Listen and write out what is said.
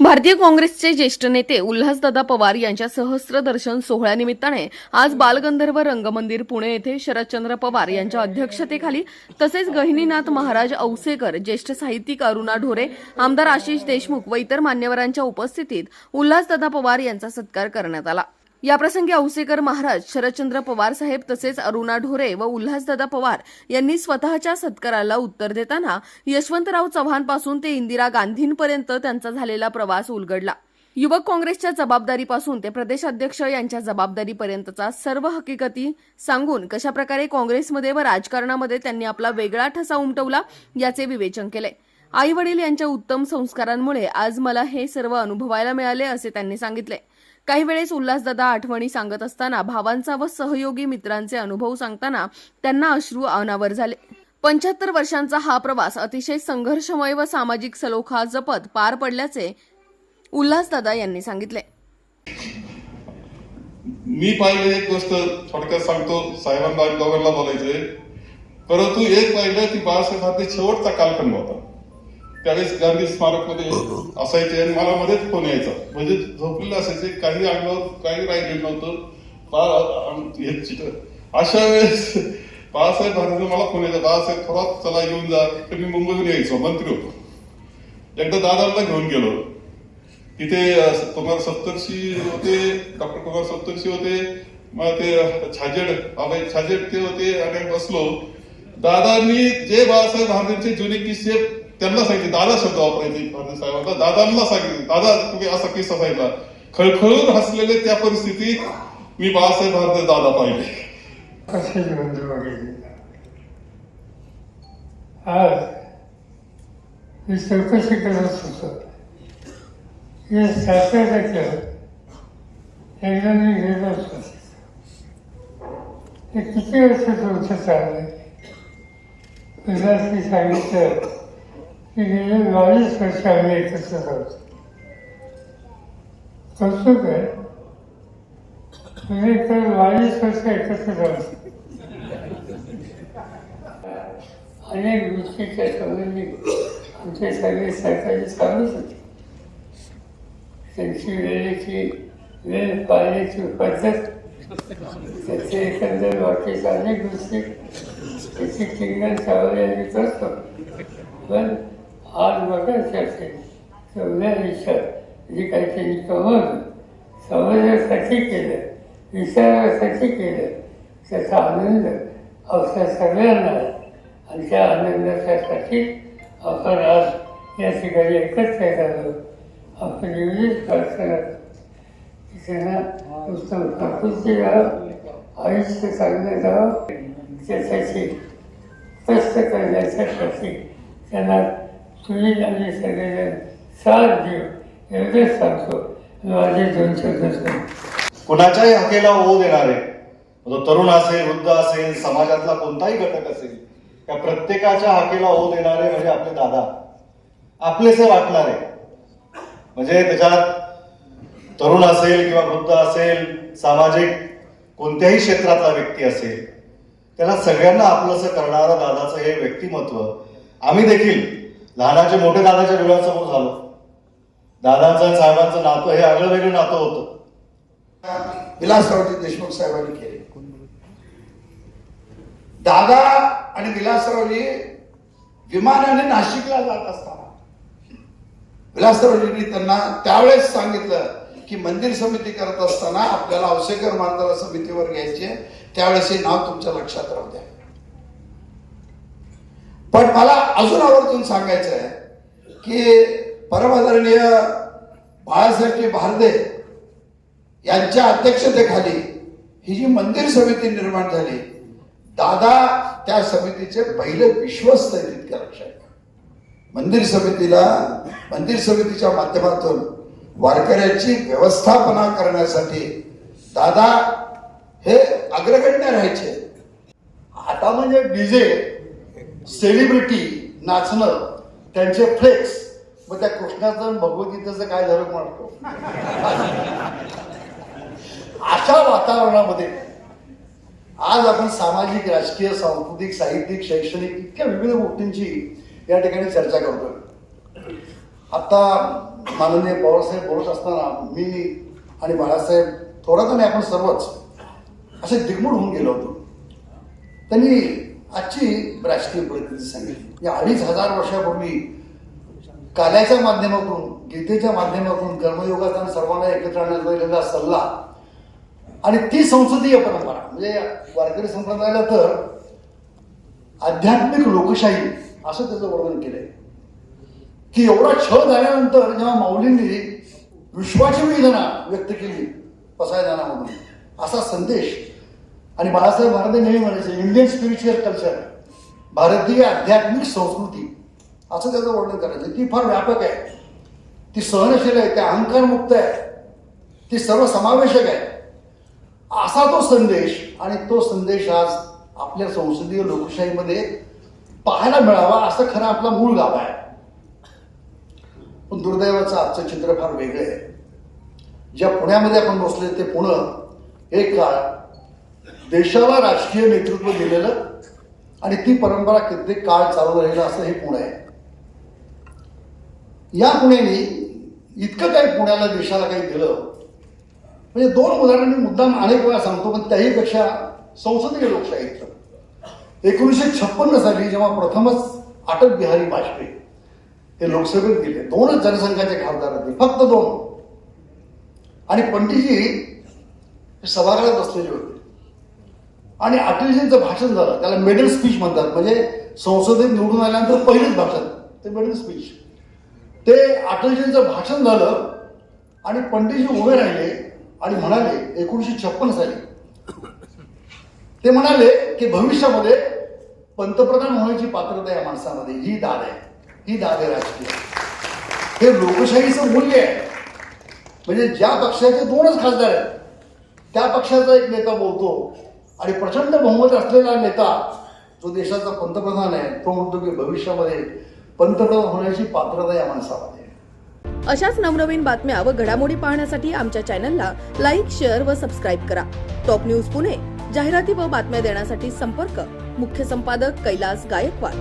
भारतीय काँग्रेसचे ज्येष्ठ नेते उल्हासदादा पवार यांच्या सहस्रदर्शन सोहळ्यानिमित्ताने आज बालगंधर्व रंगमंदिर पुणे येथे शरदचंद्र पवार यांच्या अध्यक्षतेखाली तसेच गहिनीनाथ महाराज औसेकर ज्येष्ठ साहित्यिक अरुणा ढोरे आमदार आशिष देशमुख व इतर मान्यवरांच्या उपस्थितीत उल्हासदादा पवार यांचा सत्कार करण्यात आला. याप्रसंगी औसेकर महाराज शरदचंद्र पवार साहेब तसेच अरुणा ढोरे व उल्हासदादा पवार यांनी स्वतःच्या सत्काराला उत्तर देताना यशवंतराव चव्हाणपासून ते इंदिरा गांधींपर्यंत त्यांचा झालेला प्रवास उलगडला. युवक काँग्रेसच्या जबाबदारीपासून ते प्रदेशाध्यक्ष यांच्या जबाबदारीपर्यंतचा सर्व हकीकती सांगून कशाप्रकारे काँग्रेसमध्ये व राजकारणामध्ये त्यांनी आपला वेगळा ठसा उमटवला याचे विवेचन केले. आई वडील यांच्या उत्तम संस्कारांमुळे आज मला हे सर्व अनुभवायला मिळाले असे त्यांनी सांगितले. काही वेळेस उल्हासदादा आठवणी सांगत असताना भावांचा व सहयोगी मित्रांचे अनुभव सांगताना त्यांना अश्रू अनावर झाले. पंच्याहत्तर वर्षांचा हा प्रवास अतिशय संघर्षमय व सामाजिक सलोखा जपत पार पडल्याचे उल्हासदादा यांनी सांगितले. मी पाहिले एक गोष्ट थोडक्यात सांगतो साहेबांना आणि दोघांना बोलायचंय. परंतु एक पाहिलं की बाळासाहेबांचा शेवटचा कालखंड होता. त्यावेळेस गांधी स्मारकमध्ये असायचे आणि मला मध्येच फोन यायचा. म्हणजे झोपलेलं असायचे काही अंगावर काही राहिलेलं नव्हतं. हे अशा वेळेस बाळासाहेब ठाकरे मला फोन यायचा बाळासाहेब थोडा चला येऊन जा. तर मी मुंबईहून यायचो मंत्री होतो. एकदा दादांना घेऊन गेलो. तिथे कुमार सत्तरशी होते डॉक्टर कुमार सत्तरशी होते मग ते छाजेड अभय छाजेड ते होते आणि बसलो. दादांनी जे बाळासाहेब भारतीचे जुने किस्से त्यांना सांगितले दादा शब्द वापरायचे भारती साहेबांना. दादांना सांगितले दादा तुम्ही असा किस्सा सांगितला. खळखळून हसलेले त्या परिस्थितीत मी बाळासाहेब भारती दादा पाहिले. आज मी चौकशी करत होतो हे साताऱ्याचं एकदा मी गेलो होतो ते किती वर्ष होतं चाललंय? सांगितलं की गेले बावीस वर्ष आम्ही एकत्र राहतो कौतुक आहे तुम्ही तर बावीस वर्ष एकत्र राहतो अनेक गोष्टीच्या संबंधी आमचे सगळे सरकारी चालूच होते. त्यांची वेळेची वेळ पाळण्याची पद्धत. त्याचे एकंदर बाकीच्या अनेक गोष्टी. त्याची किंगण सावळे आम्ही करतो पण आज बघायचं असेल तर विचार जे काही त्यांनी कमवलं समाजासाठी केलं विचारासाठी केलं त्याचा आनंद अवसर सगळ्यांना आणि त्या आनंदाच्यासाठी आपण आज या ठिकाणी एकत्र झालो आपण एवढीच प्रार्थना त्यांना उत्तम प्रकृती राहावं आयुष्य चांगलं राहावं त्यासाठी कष्ट करण्याच्यासाठी त्यांना तुम्ही आम्ही सगळेजण साथ देऊ एवढेच सांगतो माझे दोन शब्द कुणाच्याही हाकेला ओ देणारे तो तरुण असेल वृद्ध असेल समाजातला कोणताही घटक असेल त्या प्रत्येकाच्या हाकेला ओ देणारे म्हणजे आपले दादा आपलेसे वाटणारे. म्हणजे त्याच्यात तरुण असेल किंवा वृद्ध असेल सामाजिक कोणत्याही क्षेत्रातला व्यक्ती असेल त्याला सगळ्यांना आपलंसं करणारं दादाचं हे व्यक्तिमत्व आम्ही देखील लहानाचे मोठे दादाच्या डोळ्यासमोर झालं. दादांचं साहेबांचं नातं हे आगळं वेगळं नातं होतं. विलासरावजी देशमुख साहेबांनी केले. दादा आणि विलासरावजी विमानाने नाशिकला जात असताना. विलासरावजींनी त्यांना त्यावेळेस सांगितलं की मंदिर समिती करत असताना आपल्याला औसेकर मांजरा समितीवर घ्यायचे त्यावेळेस हे नाव तुमच्या लक्षात राहू द्या. पण मला अजून आवर्जून सांगायचं आहे की परमादरणीय बाळासाहेबजी भारदे यांच्या अध्यक्षतेखाली ही जी मंदिर समिती निर्माण झाली दादा त्या समितीचे पहिले विश्वस्त आहेत. इतक्या लक्षात मंदिर समितीला मंदिर समितीच्या माध्यमातून वारकऱ्यांची व्यवस्थापना करण्यासाठी दादा हे अग्रगण्य राहायचे. आता म्हणजे डीजे सेलिब्रिटी नाचणं त्यांचे फ्लेक्स. मग त्या कृष्णाचं भगवद्गीतेचं काय झालं म्हणतो अशा वातावरणामध्ये आज आपण सामाजिक राजकीय सांस्कृतिक साहित्यिक शैक्षणिक इतक्या विविध गोष्टींची या ठिकाणी चर्चा करतोय. आता माननीय पवारसाहेब बोलत असताना मी आणि बाळासाहेब थोरात आणि आपण सर्वच असे दिगमूड होऊन गेलो होतो. त्यांनी आजची राजकीय परिस्थिती सांगितली या अडीच हजार वर्षापूर्वी काल्याच्या माध्यमातून गीतेच्या माध्यमातून कर्मयोगाचा सर्वांना एकत्र आणण्याचा दिलेला सल्ला आणि ती संसदीय परंपरा. म्हणजे वारकरी संप्रदायाला तर आध्यात्मिक लोकशाही असं त्याचं वर्णन केलंय. की एवढा छळ झाल्यानंतर जेव्हा माऊलींनी विश्वाची वेदना व्यक्त केली पसायदानामधून असा संदेश आणि बाळासाहेब महाराज नेहमी म्हणायचे इंडियन स्पिरिच्युअल कल्चर भारतीय आध्यात्मिक संस्कृती असं त्याचं वर्णन करायचं. ती फार व्यापक आहे. ती सहनशील आहे त्या अहंकारमुक्त आहे. ती सर्वसमावेशक आहे. असा तो संदेश आणि तो संदेश आज आपल्या संसदीय लोकशाहीमध्ये पाहायला मिळावा असं खरं आपला मूळ गाव आहे. पण दुर्दैवाचं आजचं चित्र फार वेगळं आहे. ज्या पुण्यामध्ये आपण बसले ते पुणं एक काळ देशाला राजकीय नेतृत्व दिलेलं आणि ती परंपरा कित्येक काळ चालू राहिलं असं हे पुणे आहे. या पुण्याने इतकं काही पुण्याला देशाला काही दिलं. म्हणजे दोन उदाहरण मी मुद्दाम अनेक वेळा सांगतो पण त्याहीपेक्षा संसदीय लोकशाहीत एकोणीसशे छप्पन्न साली जेव्हा प्रथमच अटल बिहारी वाजपेयी हे लोकसभेत गेले दोनच जनसंघाचे खासदार होते फक्त दोन. आणि पंडितजी सभागृहात बसलेले होते. आणि अटलजींचं भाषण झालं. त्याला मेडल स्पीच म्हणतात. म्हणजे संसदेत निवडून आल्यानंतर पहिलेच भाषण. ते मेडल स्पीच ते अटलजींचं भाषण झालं आणि पंडितजी उभे राहिले आणि म्हणाले एकोणीसशे छप्पन साली. ते म्हणाले की भविष्यामध्ये पंतप्रधान होण्याची पात्रता या माणसामध्ये ही दाद आहे. ही दाद आहे राजकीय. हे लोकशाहीचं मूल्य आहे. म्हणजे ज्या पक्षाचे दोनच खासदार आहेत त्या पक्षाचा एक नेता बोलतो आणि प्रचंड बहुमत असलेला नेता जो देशाचा पंतप्रधान आहे तो म्हणतो की भविष्यामध्ये पंतप्रधान होण्याची पात्रता या माणसामध्ये अशाच नवनवीन बातम्या व घडामोडी पाहण्यासाठी आमच्या चॅनलला लाईक शेअर व सबस्क्राईब करा. टॉप न्यूज पुणे जाहिराती व बातम्या देण्यासाठी संपर्क. मुख्य संपादक कैलास गायकवाड.